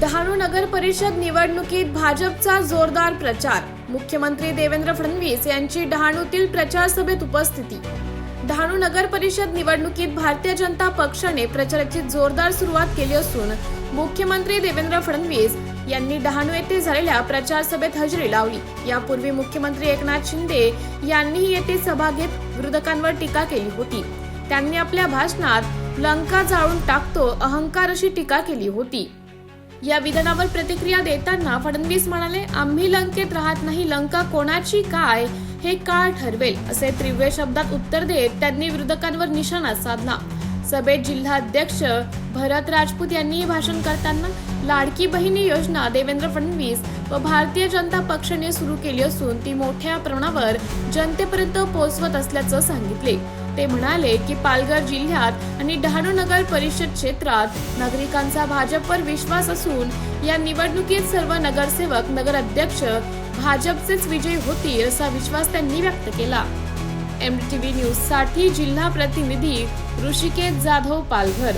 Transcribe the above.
डहाणू नगर परिषद निवडणुकीत भाजपचा जोरदार प्रचार. मुख्यमंत्री देवेंद्र फडणवीस यांची डहाणूतील प्रचार सभेत उपस्थिती. डहाणू नगर परिषद निवडणुकीत भारतीय जनता पक्षाने प्रचाराची जोरदार सुरुवात केली असून मुख्यमंत्री देवेंद्र फडणवीस यांनी डहाणू येथे झालेल्या प्रचार सभेत हजेरी लावली. यापूर्वी मुख्यमंत्री एकनाथ शिंदे यांनीही येथे सभा घेत विरोधकांवर टीका केली होती. त्यांनी आपल्या भाषणात लंका जाळून टाकतो अहंकार अशी टीका केली होती. या विधानावर प्रतिक्रिया देताना फडणवीस म्हणाले आम्ही लंकेत राहत नाही लंका कोणाची काय हे काळ ठरवेल असे तीव्र शब्दात उत्तर देत त्यांनी विरोधकांवर निशाणा साधला. सभेत जिल्हाध्यक्ष भरत राजपूत यांनीही भाषण करताना लाडकी बहिणी योजना देवेंद्र फडणवीस व भारतीय जनता पक्षाने सुरू केली असून ती मोठ्या प्रमाणावर जनतेपर्यंत पोहोचवत असल्याचं सांगितले. ते म्हणाले की पालघर जिल्ह्यात आणि डहाणू नगर परिषद क्षेत्रात नागरिकांचा भाजपवर विश्वास असून या निवडणुकीत सर्व नगरसेवक नगराध्यक्ष भाजपचेच विजय होतील असा विश्वास त्यांनी व्यक्त केला. एम टी न्यूजसाठी जिल्हा प्रतिनिधी ऋषिकेश जाधव पालघर.